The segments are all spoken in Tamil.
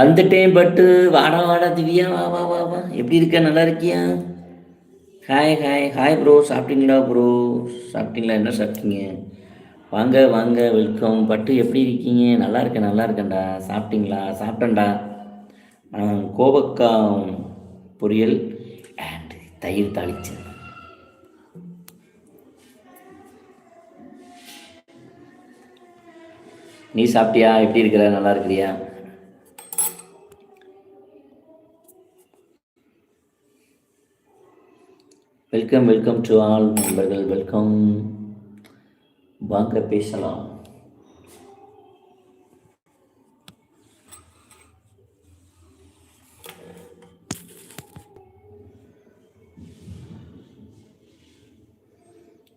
வந்துட்டேன் பட்டு. வாடா வாடா திவ்யா வா வா வா வா. எப்படி இருக்க? நல்லா இருக்கியா? ஹாய் ஹாய் ஹாய் ப்ரோ சாப்பிட்டீங்களா ப்ரோ சாப்பிட்டீங்களா? என்ன சாப்பிட்டீங்க? வாங்க வாங்க வெல்கம் பட்டு எப்படி இருக்கீங்க? நல்லா இருக்கேன் நல்லா இருக்கேன்டா. சாப்பிட்டீங்களா? சாப்பிட்டேன்டா. கோபக்கா பொரியல் அண்ட் தயிர் தாளிச்சேன். நீ சாப்பிட்டியா? எப்படி இருக்கிற? நல்லா இருக்கிறியா? வெல்கம் வெல்கம் டு ஆல் நண்பர்கள் வெல்கம் வாங்க பேசலாம்.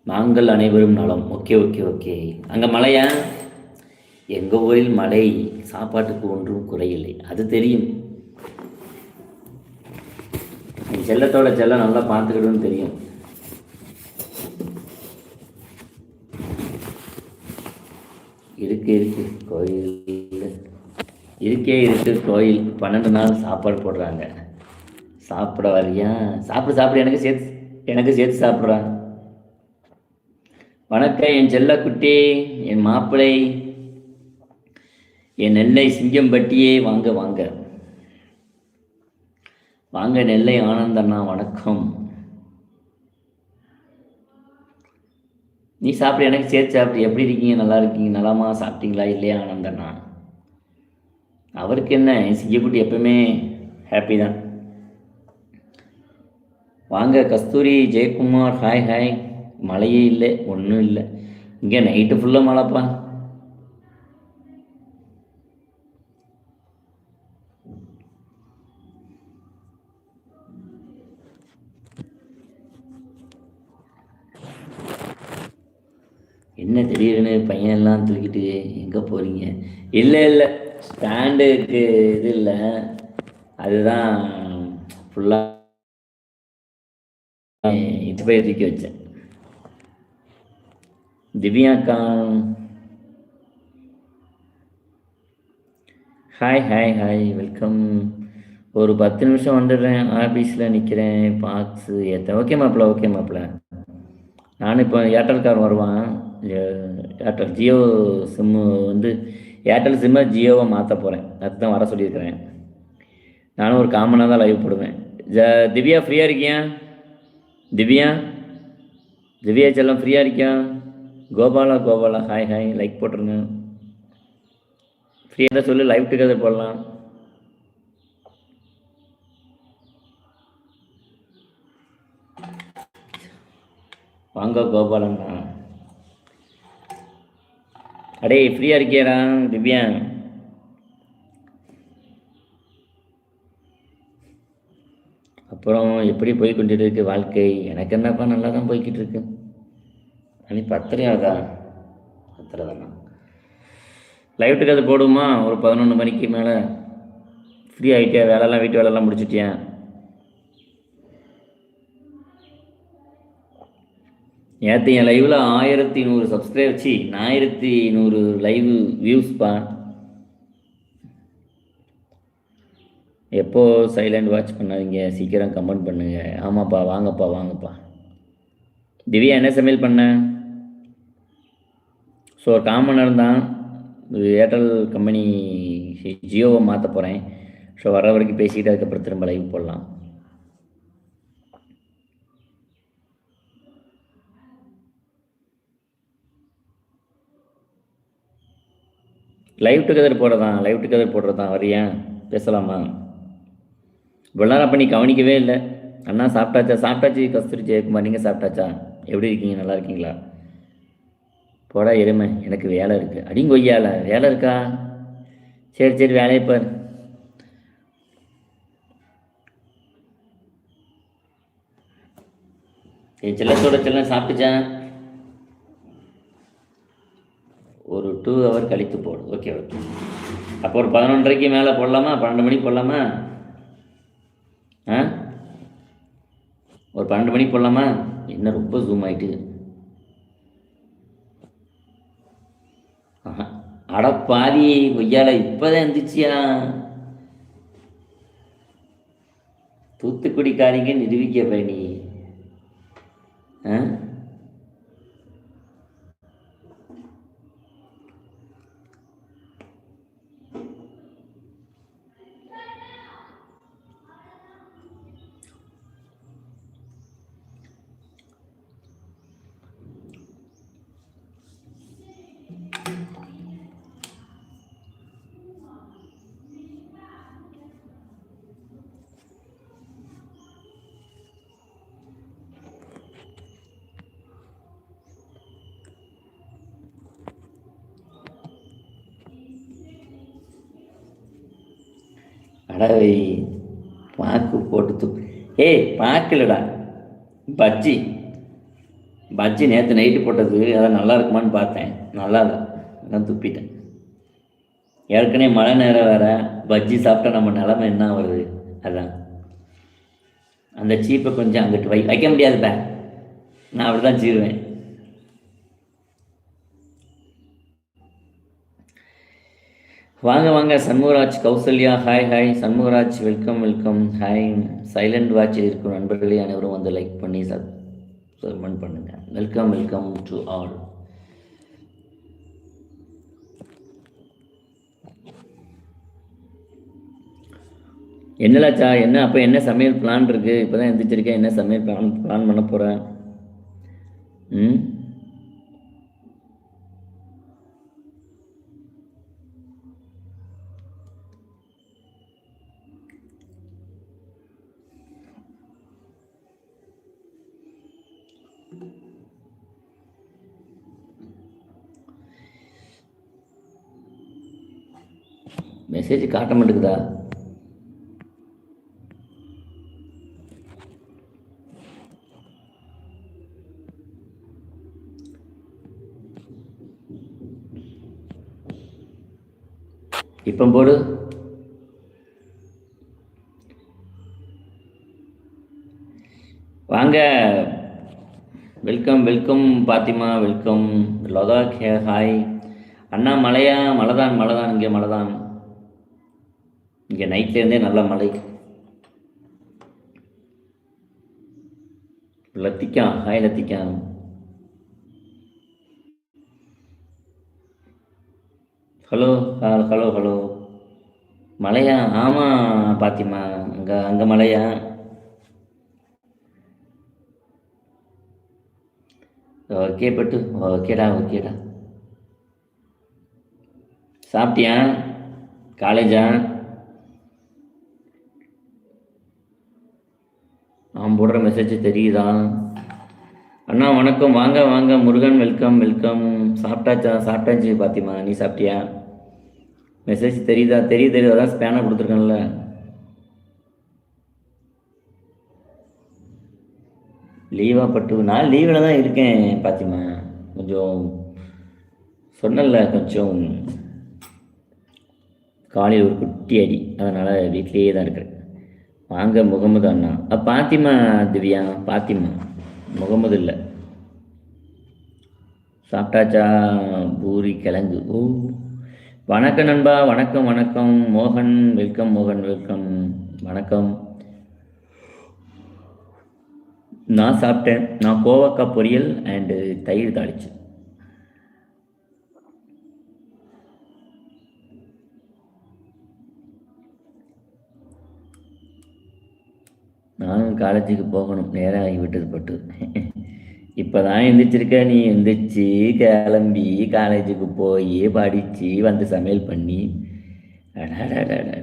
நாங்கள் அனைவரும் நலம். Okay okay okay. அங்கே மழையா? எங்கள் ஊரில் மழை சாப்பாட்டுக்கு ஒன்றும் குறையில்லை அது தெரியும் என் செல்லத்தோட செல்லம் நல்லா பார்த்துக்கிடுன்னு தெரியும். இருக்கு இருக்கு. கோயில் இருக்கே இருக்கு கோயில். பன்னெண்டு நாள் சாப்பாடு போடுறாங்க. சாப்பிட வரியா? சாப்பிட சாப்பிட. எனக்கு சேர்த்து எனக்கு சேர்த்து சாப்பிட்றான் வணக்கம் என் செல்லக்குட்டி என் மாப்பிள்ளை என் நெல்லை சிங்கம்பட்டியே வாங்க வாங்க. வாங்க நெல்லை ஆனந்தண்ணா வணக்கம். நீ சாப்பிடு எனக்கு சேர்த்து சாப்பிட்டு எப்படி இருக்கீங்க? நல்லா இருக்கீங்க? நலமா? சாப்பிட்டீங்களா? இல்லையா ஆனந்தண்ணா? அவருக்கு என்ன? என் சிங்கக்குட்டி எப்பவுமே ஹாப்பி தான். வாங்க கஸ்தூரி ஜெயக்குமார் ஹாய் ஹாய் மழையே இல்லை ஒன்றும் இல்லை. இங்கே நைட்டு ஃபுல்லாக மழைப்பா. என்ன திடீர்னு பையன்லாம் தூக்கிட்டு எங்கே போகிறீங்க இல்லை இல்லை. ஸ்டாண்டுக்கு இது இல்லை. அதுதான் ஃபுல்லாக இது போய் தூக்கி வச்சேன். திவ்யாக்கா. ஹாய் ஹாய் ஹாய் வெல்கம் ஒரு பத்து நிமிஷம் வந்துடுறேன். ஆஃபீஸில் நிற்கிறேன் பாக்ஸு ஏற்ற ஓகே மாப்பிள்ள ஓகே மாப்பிள்ள நானும் இப்போ ஏர்டெல்காரன் வருவான். ஏர்டெல் ஜியோ சிம்மு வந்து ஏர்டெல் சிம்மை ஜியோவை மாற்ற போகிறேன் அதுதான் வர சொல்லியிருக்கிறேன். நானும் ஒரு காமனாக தான் லைவ் போடுவேன். ஜ திவ்யா ஃப்ரீயாக இருக்கியா? திவ்யா? திவ்யா செல்லம் ஃப்ரீயாக இருக்கியா? கோபாலா கோபாலா ஹாய் ஹாய் லைக் போட்டுருங்க. ஃப்ரீயாக தான் சொல்லு லைவ் டுகெதர் போடலாம். வாங்க கோபாலண்ணா. அடே ஃப்ரீயாக இருக்கியாடா திவ்யா. அப்புறம் எப்படி போய்கொண்டு இருக்கு வாழ்க்கை? எனக்கு என்னப்பா நல்லா தான் போய்கிட்டு இருக்கு அனி பத்திரையாதா பத்திரை பத்தரை தானா லைவ் அது போடுமா ஒரு பதினொன்று மணிக்கு மேலே. ஃப்ரீ ஆகிட்டியா வேலைலாம் வீட்டு வேலைலாம் முடிச்சிட்டியா? நேற்று என் லைவில் ஆயிரத்தி நூறு சப்ஸ்கிரைப் வச்சு ஆயிரத்தி நூறு லைவ் வியூஸ்ப்பா எப்போ சைலண்ட் வாட்ச் பண்ணாதீங்க சீக்கிரம் கமெண்ட் பண்ணுங்க. ஆமாப்பா வாங்கப்பா வாங்கப்பா. திவ்யா என்ன சமையல் பண்ண? ஸோ காமனர் தான். ஏர்டெல் கம்பெனி ஜியோவை மாற்ற போகிறேன் ஸோ வர வரைக்கும் பேசிக்கிட்டு அதுக்கப்புறம் திரும்ப லைவ் போடலாம். லைவ் டுகெதர் போடுறதான் லைவ் டுகெதர் போடுறதான் வரியா? பேசலாமா? இவ்வளோ நேரம் அப்போ நீ கவனிக்கவே இல்லை. அண்ணா சாப்பிட்டாச்சா? சாப்பிட்டாச்சு கஸ்தூரி ஜெயக்குமார். நீங்கள் சாப்பிட்டாச்சா? எப்படி இருக்கீங்க? நல்லா இருக்கீங்களா? போடா எருமை. எனக்கு வேலை இருக்குது அடிங்க ஒய்யால வேலை இருக்கா? சரி சரி வேலையை பாரு. என் செல்லத்தோட செல்லம் சாப்பிட்டுச்சேன் ஒரு டூ ஹவர் கழித்து போடு. ஓகே ஓகே அப்போ ஒரு பதினொன்றரைக்கு மேலே போடலாமா? பன்னெண்டு மணிக்கு போடலாமா? ஆ? ஒரு பன்னெண்டு மணிக்கு போடலாமா? என்ன ரொம்ப ஜூம் ஆகிட்டு அட பாதி கொய்யால இப்போதான் இருந்துச்சியா தூத்துக்குடிக்காரிங்க நிரூபிக்க பயணி ஆ? பறவை பாக்கு போட்டு ஏய் பார்க்கலடா பஜ்ஜி. பஜ்ஜி நேற்று நைட்டு போட்டது அதான் நல்லா இருக்குமான்னு பார்த்தேன். நல்லா இல்லை. அதான் துப்பிட்டேன். ஏற்கனவே மழை நேரம் வேற. பஜ்ஜி சாப்பிட்டா நம்ம நிலமை என்ன வருது அதான். அந்த சீப்பை கொஞ்சம் அங்கிட்டு வை. வைக்க முடியாதுப்பா நான் அப்படி தான் சீருவேன் வாங்க வாங்க. Shanmugaraj Kausalya hi hi Shanmugaraj welcome welcome hi silent வாட்சில் இருக்கும் நண்பர்களே அனைவரும் வந்து லைக் பண்ணி சப் கமெண்ட் பண்ணுங்க. வெல்கம் வெல்கம் டு ஆல் என்னலாச்சா? என்ன? அப்போ என்ன சமையல் பிளான் இருக்குது இப்போ தான் எந்திரிச்சிருக்கேன். என்ன சமையல் பிளான் பிளான் பண்ண போகிறேன் ம்? மெசேஜ் காட்ட மாட்டேங்குதா? இப்போ போடு. வாங்க. Welcome welcome Fathima welcome. Ladakh hey hi. அண்ணா மலையா மலைதான் மலைதான் இங்கே மலைதான். இங்கே நைட்லேருந்தே நல்ல மழை. லத்திக்கான் ஹாய் லத்திக்கான். Hello hello hello. மழையா? ஆமாம் பாத்திமா. அங்கே அங்கே மழையா? ஓகே பட்டு. ஓகேடா ஓகேடா. சாப்பிட்டியா? காலேஜா? அவன் போடுற மெசேஜ் தெரியுதா? அண்ணா வணக்கம். வாங்க வாங்க. முருகன் வெல்கம் வெல்கம் சாப்பிட்டாச்சா? சாப்பிட்டாச்சு பாத்திமா. நீ சாப்பிட்டியா? மெசேஜ் தெரியுதா? தெரியுது தெரியுது. அதான் ஸ்பேனை கொடுத்துருக்கேன்ல. லீவாக பட்டு நான் லீவில் தான் இருக்கேன் பாத்திமா. கொஞ்சம் சொன்னல கொஞ்சம். காலையில் ஒரு குட்டி அடி. அதனால் வீட்லேயே தான் இருக்கிறேன். வாங்க முகமது அண்ணா. அ, பாத்திமா திவ்யா பாத்திமா. முகமது இல்லை. சாப்பிட்டாச்சா? பூரி கிழங்கு. ஓ. வணக்கம் நண்பா வணக்கம் வணக்கம். மோகன் வெல்கம் மோகன் வெல்கம். வணக்கம். நான் சாப்பிட்டேன். நான் கோவக்காய் பொரியல் அண்டு தயிர் தாளிச்சு. நானும் காலேஜுக்கு போகணும். நேரம் ஆகிவிட்டது பட்டு. இப்போ தான் எந்திரிச்சிருக்க. நீ எந்திரிச்சு கிளம்பி காலேஜுக்கு போய் படித்து வந்து சமையல் பண்ணி. அடடடடடடட.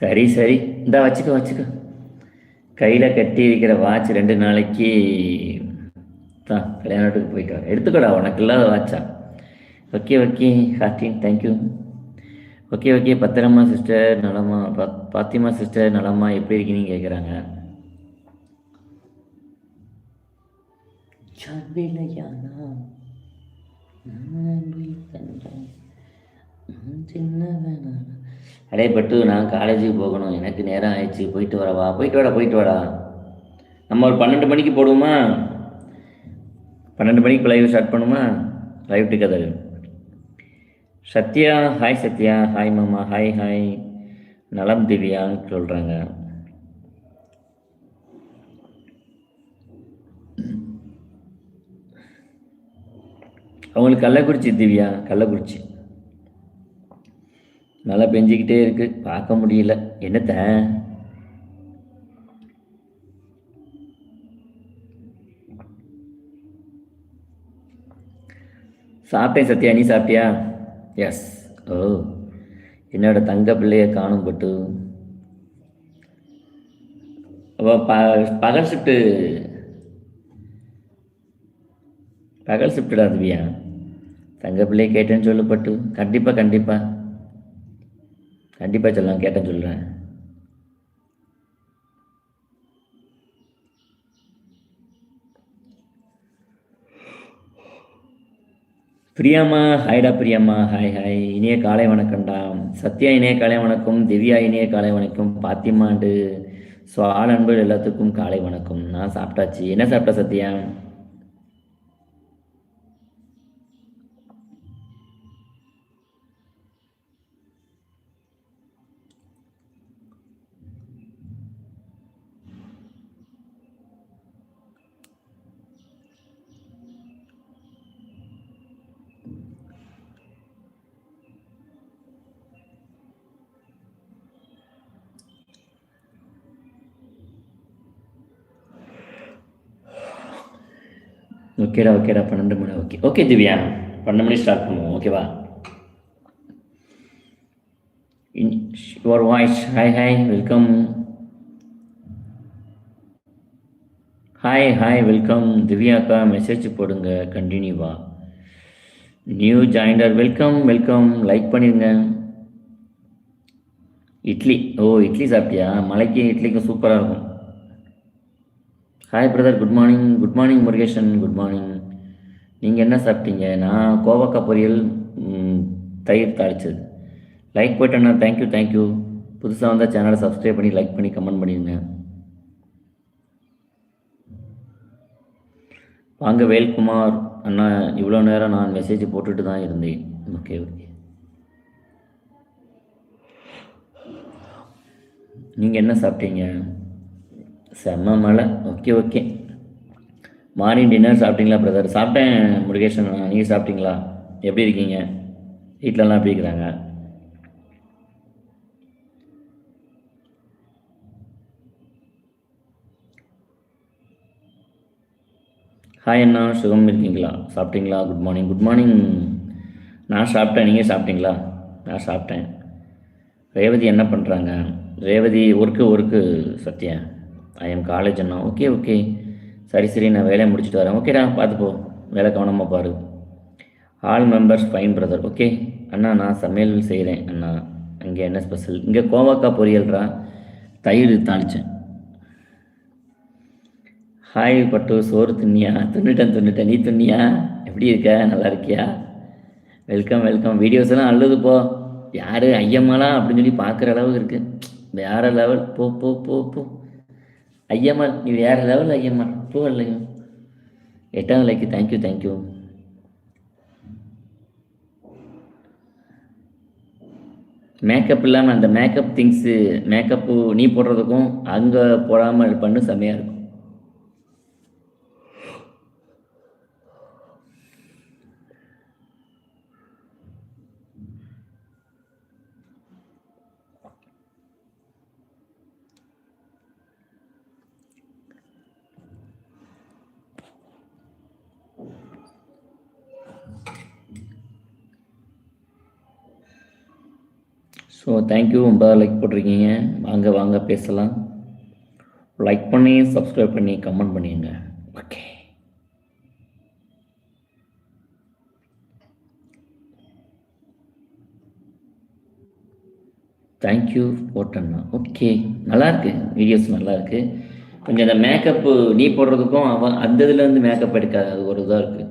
சரி சரி. இந்தா வச்சுக்க வச்சுக்க. கையில் கட்டி இருக்கிற வாட்ச் ரெண்டு நாளைக்கு தான் கல்யாணத்துக்கு போயிட்டு வர எடுத்துக்கோடா உனக்கு இல்லாத வாட்சா ஓகே ஓகே ஹார்டின் தேங்க்யூ ஓகே ஓகே பத்திரமா சிஸ்டர் நலமா பா- பாத்திமா சிஸ்டர் நலமா எப்படி இருக்கீங்கன்னு கேட்குறாங்க சவிலையானா சின்னவனா அடே பட்டு நான் காலேஜுக்கு போகணும். எனக்கு நேரம் ஆயிடுச்சு. போயிட்டு வரவா போயிட்டு வாடா போயிட்டு வாடா. நம்ம ஒரு பன்னெண்டு மணிக்கு போடுவோமா? பன்னெண்டு மணிக்கு லைவ் ஸ்டார்ட் பண்ணுமா? Live together Sathya hi Sathya. Hi மாமா. ஹாய் ஹாய் நலம் திவ்யான்னு சொல்கிறாங்க அவங்களுக்கு கள்ளக்குறிச்சி திவ்யா. கள்ளக்குறிச்சி. நல்லா பெஞ்சிக்கிட்டே இருக்கு. பார்க்க முடியல. என்னத்த? சாப்பிட்டேன் சத்யா நீ சாப்பிட்டியா? Yes oh. என்னோட தங்க பிள்ளையை காணும் பட்டு. அவ ப பகல் ஷிஃப்ட்டு பகல் ஷிஃப்ட்டுடா திவ்யா தங்க பிள்ளையை கேட்டேன்னு சொல்லப்பட்டு கண்டிப்பாக கண்டிப்பாக கண்டிப்பாக சொல்லலாம் கேட்டேன்னு சொல்கிறேன் பிரியாமா ஹாய்டா பிரியாமா ஹாய் ஹாய். இனிய காலை வணக்கம்டா. சத்யா இனிய காலை வணக்கம். திவ்யா இனிய காலை வணக்கம். பாத்திமாண்டு ஸோ ஆள் அன்பு எல்லாத்துக்கும் காலை வணக்கம். நான் சாப்பிட்டாச்சு. என்ன சாப்பிட்டா சத்யா? ஓகேடா ஓகேடா பன்னெண்டு மணி ஓகே ஓகே திவ்யா பன்னெண்டு மணி ஸ்டார்ட் பண்ணுவோம் ஓகேவா your voice hi hi welcome hi hi welcome திவ்யாக்கா message போடுங்க கண்டினியூவா new joiner welcome welcome like பண்ணிடுங்க இட்லி ஓ இட்லி சாப்பிட்டியா? மலைக்கு இட்லிக்கும் சூப்பராக இருக்கும். Hi brother good morning good morning Murugesan good morning நீங்கள் என்ன சாப்பிட்டீங்க? நான் கோவக்காய் பொரியல் தயிர் தாளிச்சது. லைக் போயிட்டேண்ணா தேங்க்யூ தேங்க்யூ புதுசாக வந்தால் சேனலை சப்ஸ்கிரைப் பண்ணி லைக் பண்ணி கமெண்ட் பண்ணிடுங்க வாங்க வேல்குமார் அண்ணா இவ்வளோ நேரம் நான் மெசேஜ் போட்டுட்டு தான் இருந்தேன். ஓகே ஓகே நீங்கள் என்ன சாப்பிட்டீங்க? செம்ம மழை. Okay okay. மார்னிங் டின்னர் சாப்பிட்டீங்களா பிரதர் சாப்பிட்டேன் முருகேஷன் நீங்கள் சாப்பிட்டீங்களா? எப்படி இருக்கீங்க? வீட்டிலலாம் எப்படி இருக்கிறாங்க? ஹாய் அண்ணா சுகம் இருக்கீங்களா? சாப்பிட்டீங்களா? குட் மார்னிங் குட் மார்னிங் நான் சாப்பிட்டேன். நீங்கள் சாப்பிட்டீங்களா? நான் சாப்பிட்டேன். ரேவதி என்ன பண்ணுறாங்க Revathi work work Sathya. I am college Anna. Okay okay சரி சரி நான் வேலையை முடிச்சுட்டு வரேன். ஓகேடா பார்த்துப்போ. வேலை கவனமாக பாரு. All members fine brother okay அண்ணா நான் சமையல் செய்கிறேன் அண்ணா. அங்கே என்ன ஸ்பெஷல் இங்கே கோவாக்கா பொரியல்ரா தயிர் தாளிச்சேன். ஹாய் பட்டு. சோறு துண்ணியா துண்ணிட்டேன் துண்ணிட்டேன் நீ துண்ணியா எப்படி இருக்க? நல்லா இருக்கியா? வெல்கம் வெல்கம் வீடியோஸ் எல்லாம் அழுது போ. யார்? ஐயம்மாலாம் அப்படின்னு சொல்லி பார்க்குற அளவுக்கு இருக்குது வேறு லெவல் போ போ போ போ. ஐயம்மாள் நீ வேறு லெவல் ஐயம்மாள் பூ இல்லைங்க எட்டாம் லைக்கு தேங்க்யூ தேங்க்யூ மேக்கப் இல்லாமல் அந்த மேக்கப் திங்ஸு மேக்கப்பு நீ போடுறதுக்கும் அங்கே போடாமல் பண்ணு செம்மையாக இருக்கும். ஸோ தேங்க்யூ ரொம்ப லைக் போட்டிருக்கீங்க. வாங்க வாங்க பேசலாம். லைக் பண்ணி சப்ஸ்கிரைப் பண்ணி கமெண்ட் பண்ணிடுங்க. ஓகே தேங்க்யூ போட்டண்ணா ஓகே நல்லா இருக்கு வீடியோஸ் நல்லா இருக்கு கொஞ்சம் அந்த மேக்கப்பு நீ போடுறதுக்கும் அவன் அந்த இதுலேருந்து மேக்கப் எடுக்காது. அது ஒரு இதாக இருக்குது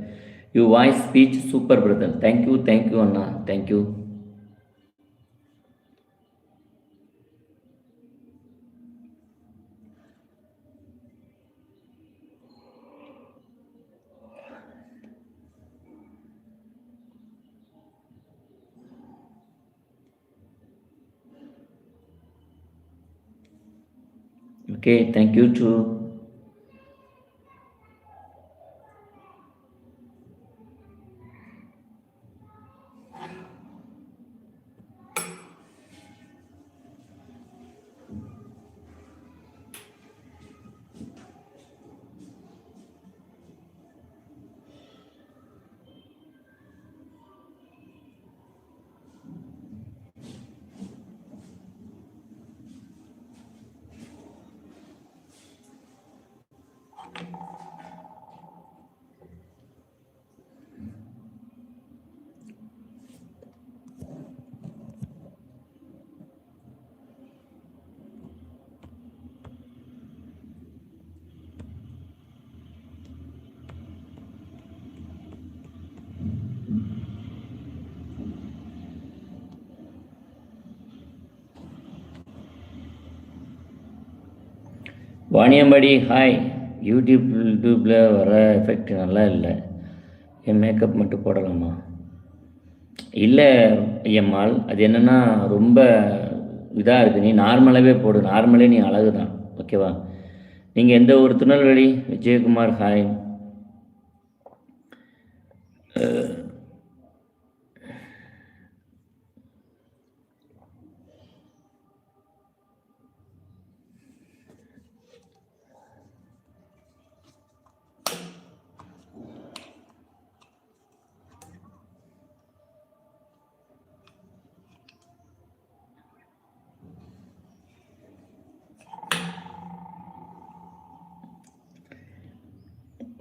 you voice speech super brother thank you thank you Anna. Thank you Okay, thank you too. Vaniyambadi hi YouTube யூடியூப்பில் வர எஃபெக்ட் நல்லா இல்லை. என் மேக்கப் மட்டும் போடலாமா? இல்லை ஐயம்மாள் அது என்னென்னா ரொம்ப இதாக இருக்குது நீ நார்மலாகவே போடு. நார்மலே நீ அழகு தான் ஓகேவா நீங்கள் எந்த ஒரு திருநெல்வேலி விஜயகுமார் ஹாய்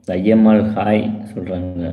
ஐயம்மாள் ஹாய் சொல்கிறாங்க